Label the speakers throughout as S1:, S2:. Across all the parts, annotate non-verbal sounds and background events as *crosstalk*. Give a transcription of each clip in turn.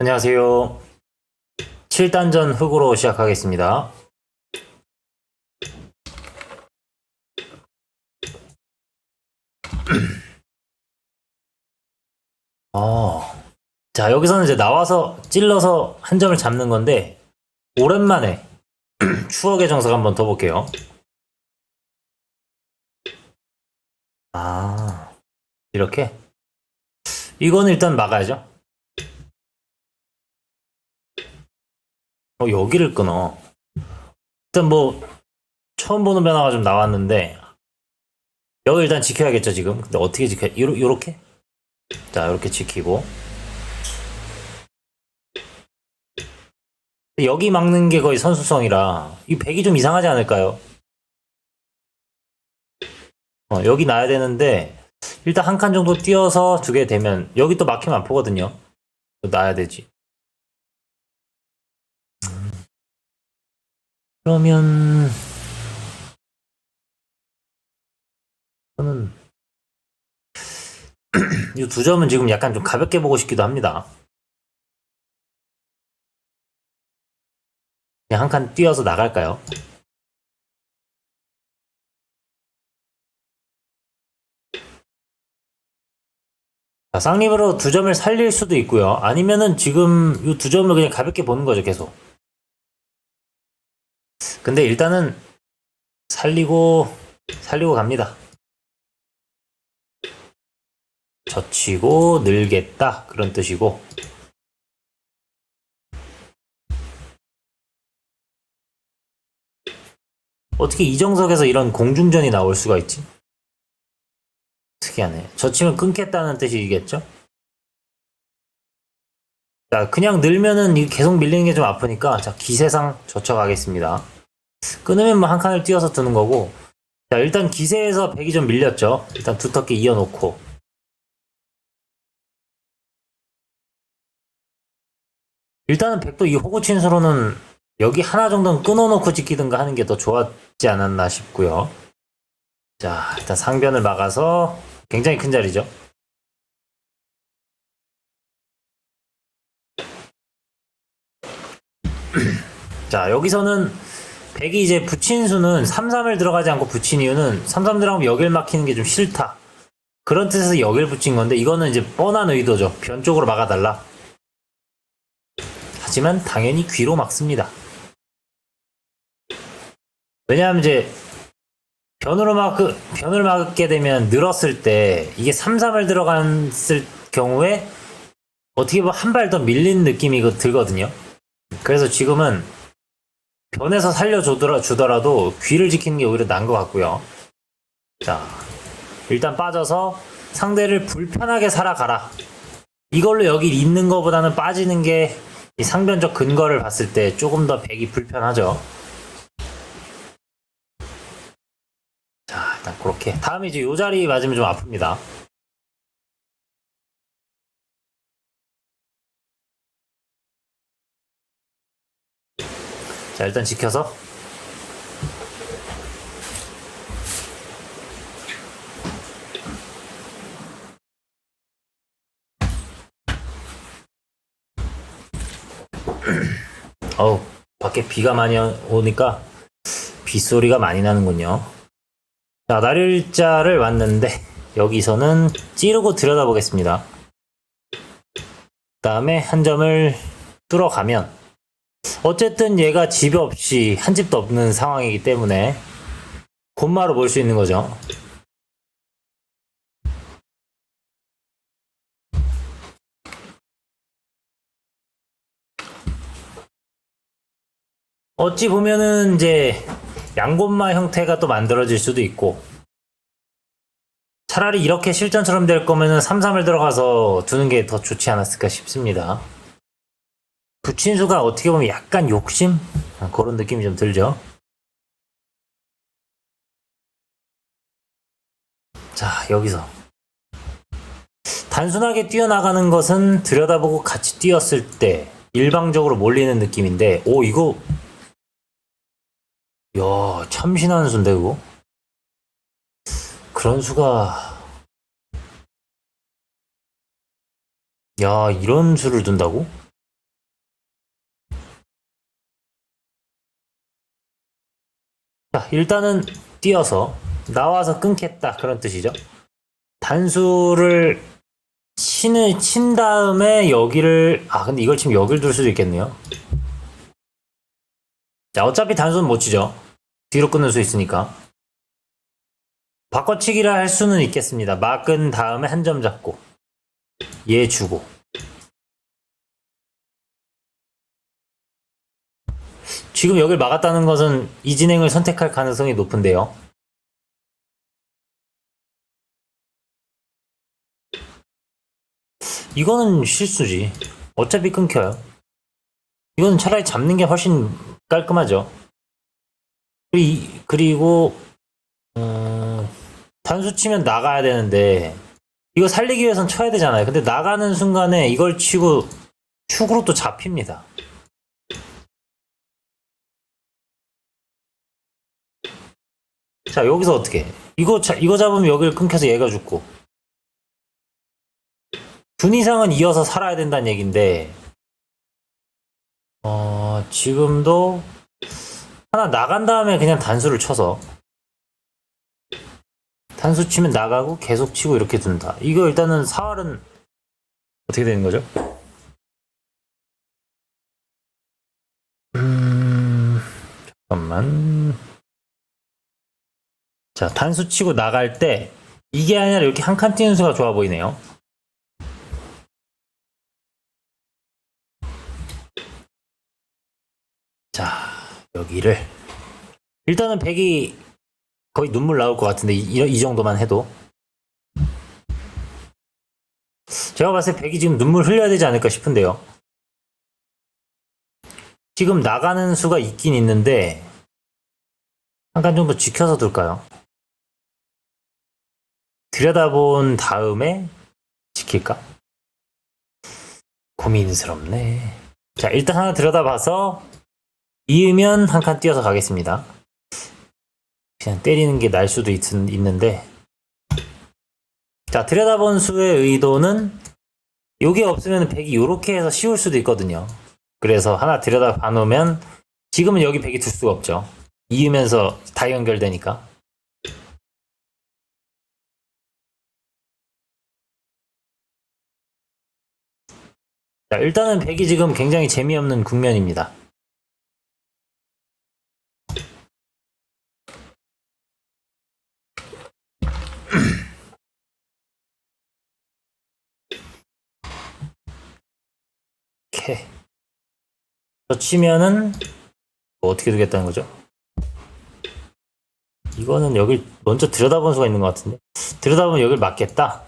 S1: 안녕하세요. 7단전 흑으로 시작하겠습니다. *clears throat* 어. 자, 여기서는 이제 나와서 찔러서 한 점을 잡는 건데, 오랜만에 *clears throat* 추억의 정석 한번 더 볼게요. 아, 이렇게? 이건 일단 막아야죠. 어, 여기를 끊어. 일단 뭐, 처음 보는 변화가 좀 나왔는데, 여기 일단 지켜야겠죠, 지금. 근데 어떻게 지켜, 요러, 요렇게? 자, 이렇게 지키고. 여기 막는 게 거의 선수성이라, 이 백이 좀 이상하지 않을까요? 어, 여기 놔야 되는데, 일단 한 칸 정도 띄어서 두게 되면, 여기 또 막히면 아프거든요. 놔야 되지. 그러면 저는 *clears throat* 이 두 점은 지금 약간 좀 가볍게 보고 싶기도 합니다. 그냥 한 칸 뛰어서 나갈까요? 자, 쌍립으로 두 점을 살릴 수도 있고요. 아니면은 지금 이 두 점을 그냥 가볍게 보는 거죠, 계속. 근데 일단은 살리고 살리고 갑니다. 젖히고 늘겠다 그런 뜻이고 어떻게 이정석에서 이런 공중전이 나올 수가 있지? 특이하네. 젖히면 끊겠다는 뜻이겠죠? 자, 그냥 늘면은 계속 밀리는 게 좀 아프니까 자, 기세상 젖혀가겠습니다. 끊으면 뭐 한 칸을 띄어서 두는 거고. 자 일단 기세에서 백이 좀 밀렸죠. 일단 두텁게 이어놓고. 일단은 백도 이 호구친수로는 여기 하나 정도는 끊어놓고 지키든가 하는 게 더 좋았지 않았나 싶고요. 자 일단 상변을 막아서 굉장히 큰 자리죠. 자 여기서는 백이 이제 붙인 수는 3, 3을 들어가지 않고 붙인 이유는 3, 3 들어가면 여길 막히는 게 좀 싫다. 그런 뜻에서 여길 붙인 건데 이거는 이제 뻔한 의도죠. 변 쪽으로 막아달라. 하지만 당연히 귀로 막습니다. 왜냐하면 이제 변으로 막, 그, 변을 막게 되면 늘었을 때 이게 3, 3을 들어갔을 경우에 어떻게 보면 한 발 더 밀린 느낌이 그 들거든요. 그래서 지금은 변에서 살려주더라도 귀를 지키는 게 오히려 나은 것 같고요. 자, 일단 빠져서 상대를 불편하게 살아가라. 이걸로 여기 있는 것보다는 빠지는 게 이 상변적 근거를 봤을 때 조금 더 백이 불편하죠. 자, 일단 그렇게. 다음에 이제 요 자리 맞으면 좀 아픕니다. 자, 일단 지켜서. *clears throat* 어우, 밖에 비가 많이 오니까 빗소리가 많이 나는군요. 자, 날일자를 왔는데, 여기서는 찌르고 들여다보겠습니다. 그 다음에 한 점을 뚫어가면, 어쨌든 얘가 집 없이 한 집도 없는 상황이기 때문에 곤마로 볼 수 있는 거죠. 어찌 보면은 이제 양곤마 형태가 또 만들어질 수도 있고 차라리 이렇게 실전처럼 될 거면은 3-3을 들어가서 두는 게 더 좋지 않았을까 싶습니다. 부친수가 어떻게 보면 약간 욕심? 아, 그런 느낌이 좀 들죠. 자, 여기서. 단순하게 뛰어나가는 것은 들여다보고 같이 뛰었을 때 일방적으로 몰리는 느낌인데, 오, 이거. 야 참신한 수인데, 그거? 그런 수가. 야, 이런 수를 둔다고? 자, 일단은 뛰어서 나와서 끊겠다 그런 뜻이죠. 단수를 치는 친 다음에 여기를 아 근데 이걸 치면 여기를 둘 수도 있겠네요. 자 어차피 단수는 못 치죠. 뒤로 끊을 수 있으니까. 바꿔치기를 할 수는 있겠습니다. 막은 다음에 한 점 잡고 얘 주고 지금 여길 막았다는 것은 이 진행을 선택할 가능성이 높은데요. 이거는 실수지. 어차피 끊겨요. 이거는 차라리 잡는 게 훨씬 깔끔하죠. 그리- 그리고 음, 단수 치면 나가야 되는데 이거 살리기 위해선 쳐야 되잖아요. 근데 나가는 순간에 이걸 치고 축으로 또 잡힙니다. 자 여기서 어떻게? 해? 이거 자, 이거 잡으면 여기를 끊겨서 얘가 죽고 준 이상은 이어서 살아야 된다는 얘긴데 어 지금도 하나 나간 다음에 그냥 단수를 쳐서 단수 치면 나가고 계속 치고 이렇게 둔다. 이거 일단은 사활은 어떻게 되는 거죠? 음 잠깐만. 자, 단수 치고 나갈 때 이게 아니라 이렇게 한 칸 뛰는 수가 좋아 보이네요. 자, 여기를 일단은 백이 거의 눈물 나올 것 같은데 이, 이 정도만 해도 제가 봤을 때 백이 지금 눈물 흘려야 되지 않을까 싶은데요. 지금 나가는 수가 있긴 있는데 한 칸 정도 지켜서 둘까요? 들여다본 다음에 지킬까? 고민스럽네. 자, 일단 하나 들여다봐서 이으면 한 칸 뛰어서 가겠습니다. 그냥 때리는 게 날 수도 있, 있는데. 자, 들여다본 수의 의도는 요게 없으면 백이 요렇게 해서 씌울 수도 있거든요. 그래서 하나 들여다봐 놓으면 지금은 여기 백이 둘 수가 없죠. 이으면서 다 연결되니까. 자, 일단은 백이 지금 굉장히 재미없는 국면입니다. 이렇게 저 치면은 뭐 어떻게 되겠다는 거죠? 이거는 여길 먼저 들여다본 수가 있는 것 같은데 들여다보면 여길 맞겠다.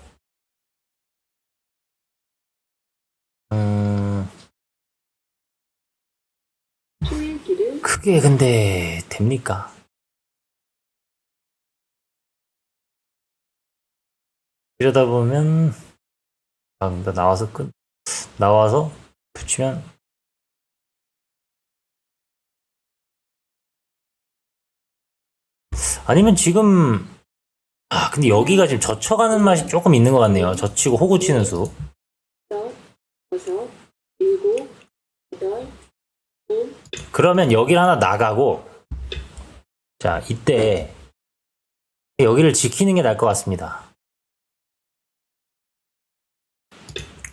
S1: 그게 근데 됩니까? 들여다보면 아, 근데 나와서 끝 나와서 붙이면 아니면 지금 아 근데 여기가 지금 젖혀가는 맛이 조금 있는 것 같네요. 젖히고 호구 치는 수.
S2: 여섯, 여섯, 일곱, 여덟, 구,
S1: 그러면 여기를 하나 나가고 자 이때 여기를 지키는 게 나을 것 같습니다.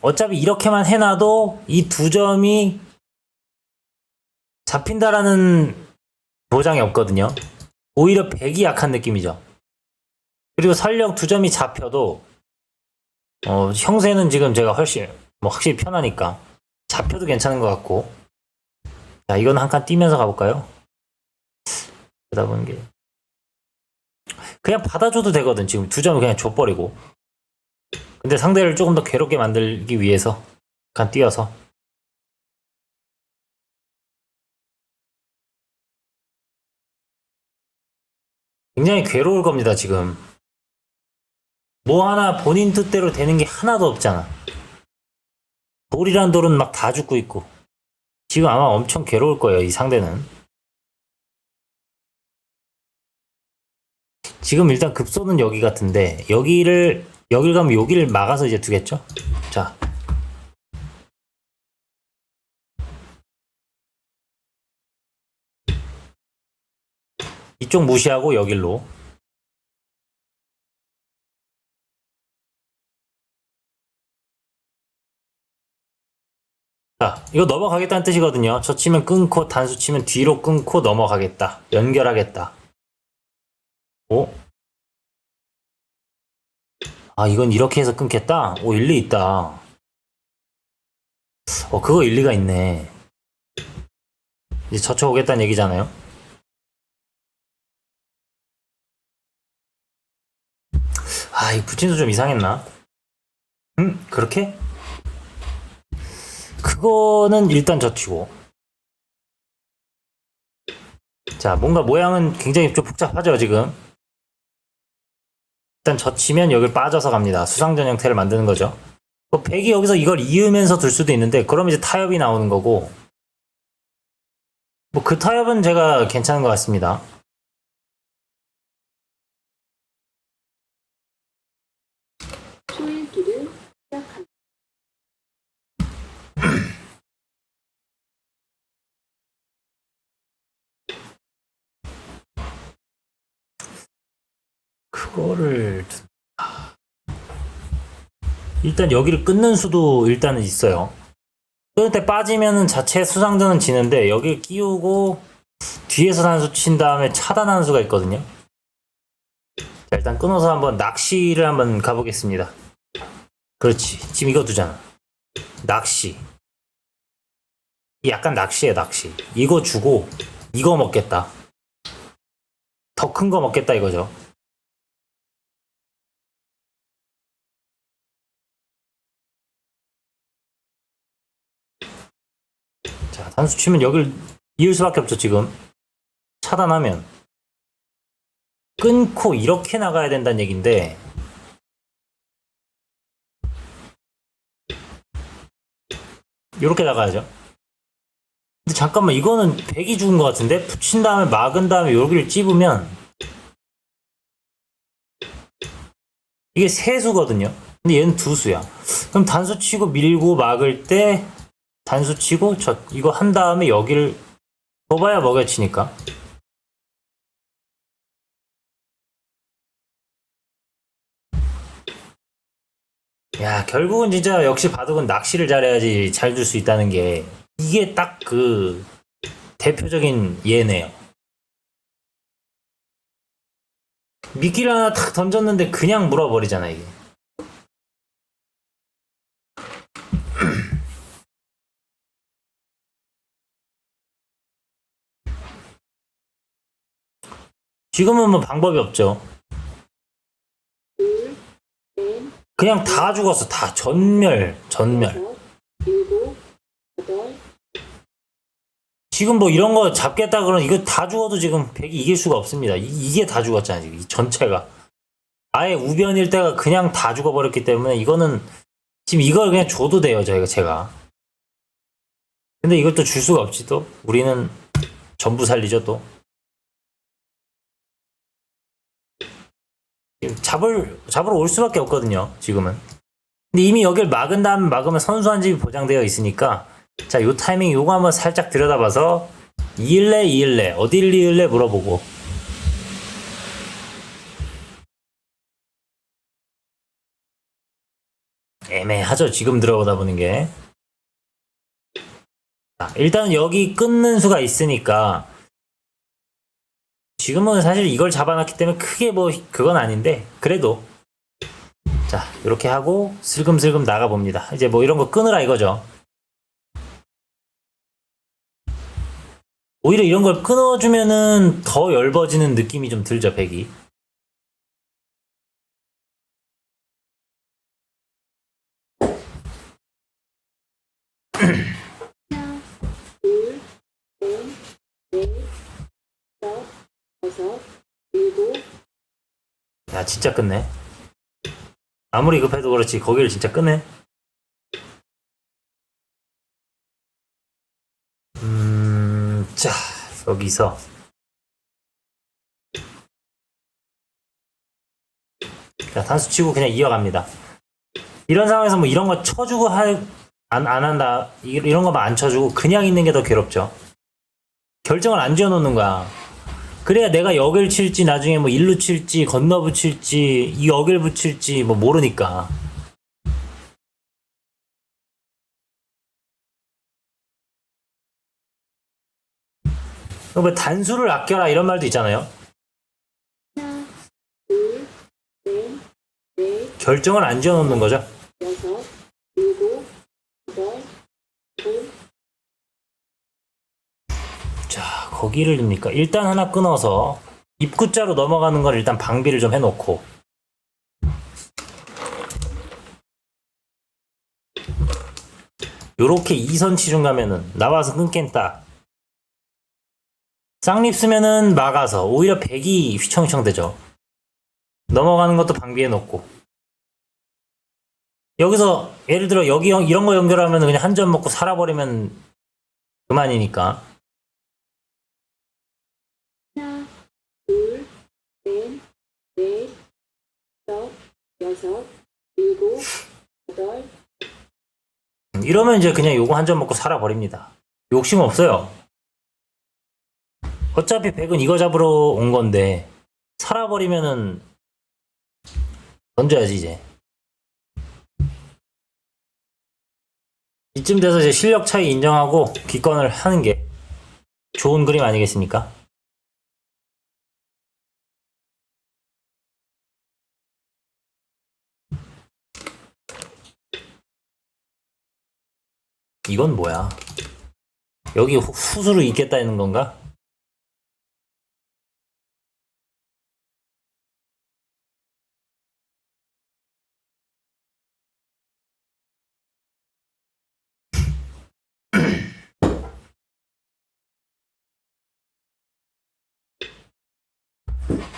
S1: 어차피 이렇게만 해놔도 이 두 점이 잡힌다라는 보장이 없거든요. 오히려 백이 약한 느낌이죠. 그리고 설령 두 점이 잡혀도 어, 형세는 지금 제가 훨씬 뭐 확실히 편하니까 잡혀도 괜찮은 것 같고 자, 이건 한 칸 뛰면서 가볼까요? 그러다 보는 게. 그냥 받아줘도 되거든. 지금 두 점을 그냥 줘버리고. 근데 상대를 조금 더 괴롭게 만들기 위해서 한칸 뛰어서. 굉장히 괴로울 겁니다, 지금. 뭐 하나 본인 뜻대로 되는 게 하나도 없잖아. 돌이란 돌은 막 다 죽고 있고. 지금 아마 엄청 괴로울 거예요, 이 상대는. 지금 일단 급소는 여기 같은데, 여기를, 여길 가면 여기를 막아서 이제 두겠죠? 자. 이쪽 무시하고 여길로. 자, 이거 넘어가겠다는 뜻이거든요. 저 치면 끊고 단수 치면 뒤로 끊고 넘어가겠다. 연결하겠다. 오? 아, 이건 이렇게 해서 끊겠다? 오, 일리 있다. 어, 그거 일리가 있네. 이제 저쪽 오겠다는 얘기잖아요. 아, 이 부친도 좀 이상했나? 음, 그렇게? 그거는 일단 젖히고. 자, 뭔가 모양은 굉장히 좀 복잡하죠, 지금. 일단 젖히면 여길 빠져서 갑니다. 수상전 형태를 만드는 거죠. 뭐 백이 여기서 이걸 이으면서 둘 수도 있는데, 그럼 이제 타협이 나오는 거고. 뭐 그 타협은 제가 괜찮은 것 같습니다.
S2: 초읽기를 시작합니다.
S1: 그거를 일단 여기를 끊는 수도 일단은 있어요. 끊을 때 빠지면은 자체 수상전은 지는데 여기 끼우고 뒤에서 단수 친 다음에 차단하는 수가 있거든요. 자, 일단 끊어서 한번 낚시를 한번 가보겠습니다. 그렇지. 지금 이거 두잖아. 낚시. 약간 낚시에 낚시. 이거 주고 이거 먹겠다. 더 큰 거 먹겠다 이거죠. 단수 치면 여길 이을 수밖에 없죠, 지금. 차단하면. 끊고 이렇게 나가야 된다는 얘기인데. 이렇게 나가야죠. 근데 잠깐만, 이거는 100이 죽은 것 같은데? 붙인 다음에 막은 다음에 여기를 찝으면. 이게 세수거든요. 근데 얘는 두수야. 그럼 단수 치고 밀고 막을 때 단수 치고 저 이거 한 다음에 여기를 뽑아야 먹여치니까. 야 결국은 진짜 역시 바둑은 낚시를 잘해야지 잘 줄 수 있다는 게 이게 딱 그 대표적인 예네요. 미끼를 하나 탁 던졌는데 그냥 물어버리잖아 이게 지금은 뭐 방법이 없죠 그냥 다 죽었어 다 전멸 전멸 지금 뭐 이런 거 잡겠다 그러면 이거 다 죽어도 지금 백이 이길 수가 없습니다. 이, 게다 죽었잖아요. 지금 이 전체가. 아예 우변일 때가 그냥 다 죽어버렸기 때문에 이거는 지금 이걸 그냥 줘도 돼요. 저희가 제가. 근데 또줄 수가 없지 또. 우리는 전부 살리죠 또. 잡을 잡으러 올 수밖에 없거든요. 지금은. 근데 이미 여기를 막은 다음 막으면 선수 한 집이 보장되어 있으니까 자, 요 타이밍 요거 한번 살짝 들여다봐서 이을래 이을래 어딜 이을래 물어보고 애매하죠 지금 들어보다 보는 게 자, 일단 여기 끊는 수가 있으니까 지금은 사실 이걸 잡아놨기 때문에 크게 뭐 그건 아닌데 그래도. 자 이렇게 하고 슬금슬금 나가봅니다. 이제 뭐 이런 거 끊으라 이거죠. 오히려 이런 걸 끊어주면은 더 얇아지는 느낌이 좀 들죠, 백이.
S2: 하나, 둘, 셋, 넷, 다섯, 여섯, 일곱,
S1: 야, 진짜 끝내. 아무리 급해도 그렇지, 거기를 진짜 끝내. 음, 자, 여기서. 자, 단수 치고 그냥 이어갑니다. 이런 상황에서 뭐 이런 거 쳐주고 할, 안, 안 한다. 이- 이런 거만 안 쳐주고 그냥 있는 게 더 괴롭죠. 결정을 안 지어놓는 거야. 그래야 내가 역을 칠지 나중에 뭐 일루 칠지 건너 붙일지 이 역을 붙일지 뭐 모르니까. 왜 단수를 아껴라 이런 말도 있잖아요. 결정을 안 지어놓는 거죠.
S2: 여섯, 일곱, 여덟, 아홉,
S1: 자, 거기를 줍니까? 일단 하나 끊어서 입구자로 넘어가는 걸 일단 방비를 좀 해놓고 요렇게 2선 치중 가면은 나와서 끊겠다. 쌍립 쓰면은 막아서 오히려 백이 휘청휘청 되죠. 넘어가는 것도 방비해 놓고 여기서 예를 들어 여기 연- 이런 거 연결하면 그냥 한 점 먹고 살아버리면 그만이니까
S2: 하나, 둘, 셋, 넷, 다섯, 여덟,
S1: 이러면 이제 그냥 요거 한 점 먹고 살아버립니다. 욕심 없어요. 어차피 백은 이거 잡으러 온 건데 살아버리면은 던져야지 이제. 이쯤 돼서 이제 실력 차이 인정하고 기권을 하는 게 좋은 그림 아니겠습니까? 이건 뭐야? 여기 후- 후수로 있겠다는 건가?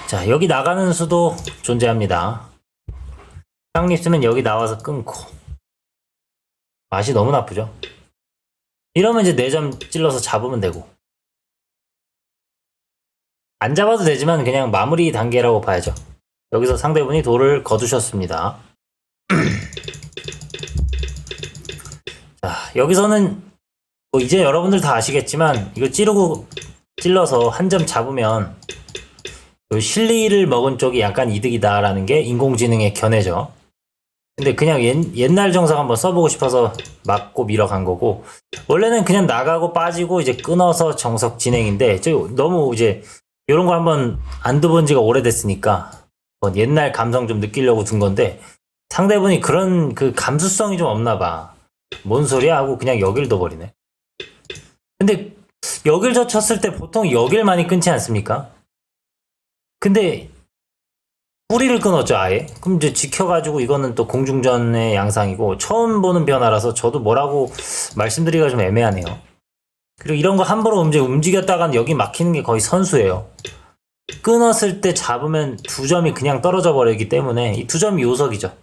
S1: 자, 여기 나가는 수도 존재합니다. 쓰면 여기 나와서 끊고. 맛이 너무 나쁘죠? 이러면 이제 4점 찔러서 잡으면 되고. 안 잡아도 되지만 그냥 마무리 단계라고 봐야죠. 여기서 상대분이 돌을 거두셨습니다. *clears throat* 자, 여기서는 뭐 이제 여러분들 다 아시겠지만 이거 찌르고 찔러서 한 점 잡으면 요 실리를 먹은 쪽이 약간 이득이다라는 게 인공지능의 견해죠. 근데 그냥 옛, 옛날 정석 한번 써보고 싶어서 맞고 밀어간 거고 원래는 그냥 나가고 빠지고 이제 끊어서 정석 진행인데 저 너무 이제 이런 거 한번 안 둬본 지가 오래됐으니까 뭐 옛날 감성 좀 느끼려고 둔 건데 상대분이 그런 그 감수성이 좀 없나 봐. 뭔 소리야 하고 그냥 여길 둬버리네. 근데 여길 저 쳤을 때 보통 여길 많이 끊지 않습니까? 근데 뿌리를 끊었죠 아예. 그럼 이제 지켜가지고 이거는 또 공중전의 양상이고 처음 보는 변화라서 저도 뭐라고 말씀드리기가 좀 애매하네요. 그리고 이런 거 함부로 움직, 움직였다간 여기 막히는 게 거의 선수예요. 끊었을 때 잡으면 두 점이 그냥 떨어져 버리기 때문에 이 두 점이 요석이죠.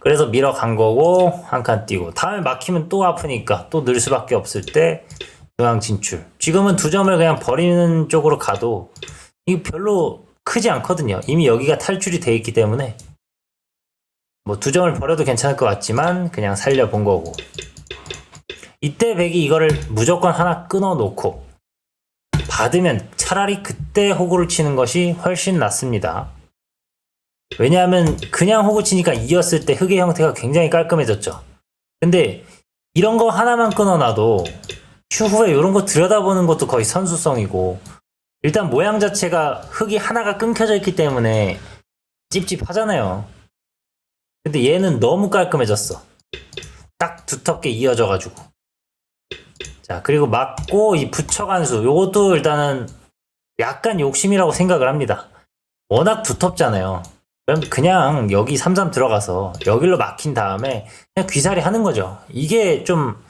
S1: 그래서 밀어 간 거고 한칸 띄고. 다음에 막히면 또 아프니까 또 늘 수밖에 없을 때 중앙 진출. 지금은 두 점을 그냥 버리는 쪽으로 가도 이거 별로 크지 않거든요. 이미 여기가 탈출이 돼 있기 때문에 뭐 두 점을 버려도 괜찮을 것 같지만 그냥 살려본 거고 이때 백이 이거를 무조건 하나 끊어 놓고 받으면 차라리 그때 호구를 치는 것이 훨씬 낫습니다. 왜냐하면 그냥 호구 치니까 이었을 때 흙의 형태가 굉장히 깔끔해졌죠. 근데 이런 거 하나만 끊어놔도 추후에 이런 거 들여다보는 것도 거의 선수성이고 일단 모양 자체가 흙이 하나가 끊겨져 있기 때문에 찝찝하잖아요. 근데 얘는 너무 깔끔해졌어. 딱 두텁게 이어져가지고. 자, 그리고 맞고 이 부처간수. 요것도 일단은 약간 욕심이라고 생각을 합니다. 워낙 두텁잖아요. 그럼 그냥 여기 33 들어가서 여기로 막힌 다음에 그냥 귀살이 하는 거죠. 이게 좀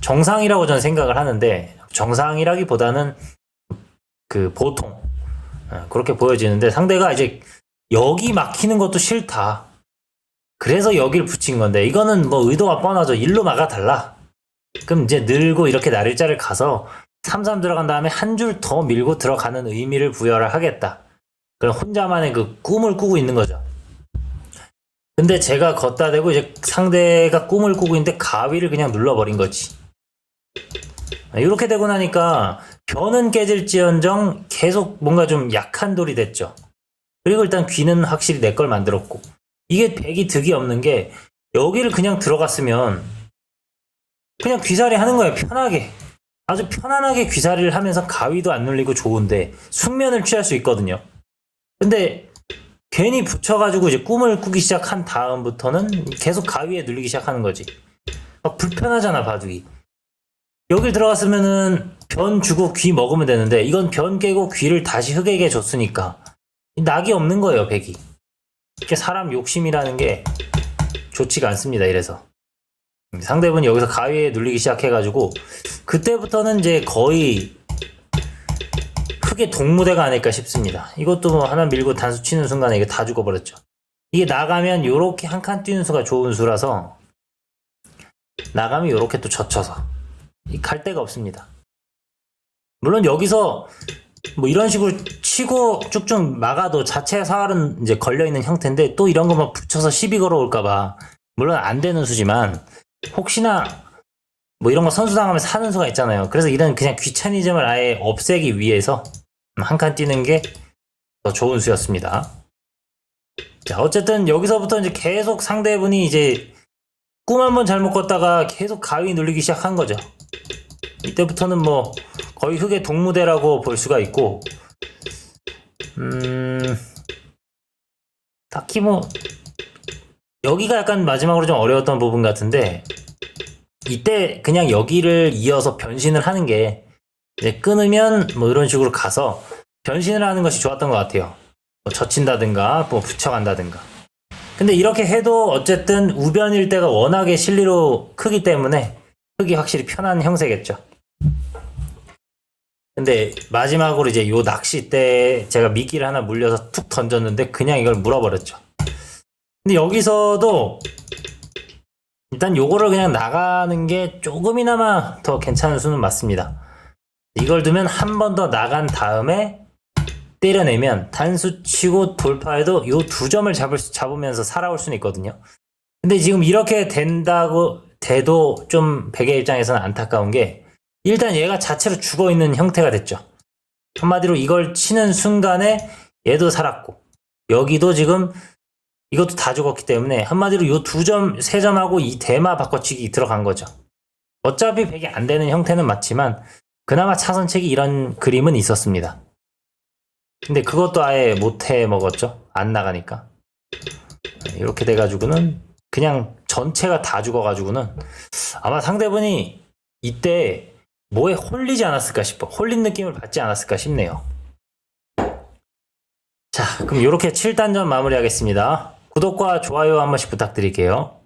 S1: 정상이라고 저는 생각을 하는데 정상이라기보다는 그 보통 어, 그렇게 보여지는데 상대가 이제 여기 막히는 것도 싫다. 그래서 여기를 붙인 건데 이거는 뭐 의도가 뻔하죠. 일로 막아 달라. 그럼 이제 늘고 이렇게 날일자를 가서 3-3 들어간 다음에 한 줄 더 밀고 들어가는 의미를 부여를 하겠다. 그럼 혼자만의 그 꿈을 꾸고 있는 거죠. 근데 제가 걷다 대고 이제 상대가 꿈을 꾸고 있는데 가위를 그냥 눌러버린 거지. 이렇게 되고 나니까 변은 깨질지언정 계속 뭔가 좀 약한 돌이 됐죠. 그리고 일단 귀는 확실히 내 걸 만들었고. 이게 백이 득이 없는 게 여기를 그냥 들어갔으면 그냥 귀살이 하는 거예요 편하게. 아주 편안하게 귀살이를 하면서 가위도 안 눌리고 좋은데 숙면을 취할 수 있거든요. 근데 괜히 붙여가지고 이제 꿈을 꾸기 시작한 다음부터는 계속 가위에 눌리기 시작하는 거지. 막 불편하잖아 바둑이 여길 들어갔으면은 변 주고 귀 먹으면 되는데 이건 변 깨고 귀를 다시 흑에게 줬으니까 낙이 없는 거예요 백이. 이렇게 사람 욕심이라는 게 좋지가 않습니다 이래서. 상대분이 여기서 가위에 눌리기 시작해가지고 그때부터는 이제 거의 크게 동무대가 아닐까 싶습니다. 이것도 뭐 하나 밀고 단수 치는 순간에 이게 다 죽어버렸죠. 이게 나가면 요렇게 한 칸 뛰는 수가 좋은 수라서 나가면 요렇게 또 젖혀서. 이 갈 데가 없습니다 물론 여기서 뭐 이런 식으로 치고 쭉쭉 막아도 자체 사활은 이제 걸려있는 형태인데 또 이런 거만 붙여서 시비 걸어올까봐 물론 안 되는 수지만 혹시나 뭐 이런 거 선수당하면 사는 수가 있잖아요. 그래서 이런 그냥 귀차니즘을 아예 없애기 위해서 한 칸 뛰는 게 더 좋은 수였습니다. 자, 어쨌든 여기서부터 이제 계속 상대분이 이제 꿈 한번 잘못 꿨다가 계속 가위 눌리기 시작한 거죠. 이때부터는 뭐 거의 흑의 동무대라고 볼 수가 있고, 음, 딱히 뭐, 여기가 약간 마지막으로 좀 어려웠던 부분 같은데, 이때 그냥 여기를 이어서 변신을 하는 게, 끊으면 뭐 이런 식으로 가서 변신을 하는 것이 좋았던 것 같아요. 뭐 젖힌다든가, 뭐 붙여간다든가. 근데 이렇게 해도 어쨌든 우변일 때가 워낙에 실리로 크기 때문에 흑이 확실히 편한 형세겠죠. 근데 마지막으로 이제 요 낚시 때 제가 미끼를 하나 물려서 툭 던졌는데 그냥 이걸 물어버렸죠. 근데 여기서도 일단 요거를 그냥 나가는 게 조금이나마 더 괜찮은 수는 맞습니다. 이걸 두면 한 번 더 나간 다음에 때려내면 단수 치고 돌파해도 요 두 점을 잡을 수- 잡으면서 살아올 수는 있거든요. 근데 지금 이렇게 된다고 돼도 좀 백의 입장에서는 안타까운 게 일단 얘가 자체로 죽어 있는 형태가 됐죠. 한마디로 이걸 치는 순간에 얘도 살았고 여기도 지금 이것도 다 죽었기 때문에 한마디로 요 두 점, 세 점하고 이 대마 바꿔치기 들어간 거죠. 어차피 백이 안 되는 형태는 맞지만 그나마 차선책이 이런 그림은 있었습니다. 근데 그것도 아예 못해 먹었죠. 안 나가니까. 이렇게 돼가지고는 그냥 전체가 다 죽어가지고는 아마 상대분이 이때 뭐에 홀리지 않았을까 싶어. 홀린 느낌을 받지 않았을까 싶네요. 자, 그럼 이렇게 7단전 마무리하겠습니다. 구독과 좋아요 한 번씩 부탁드릴게요.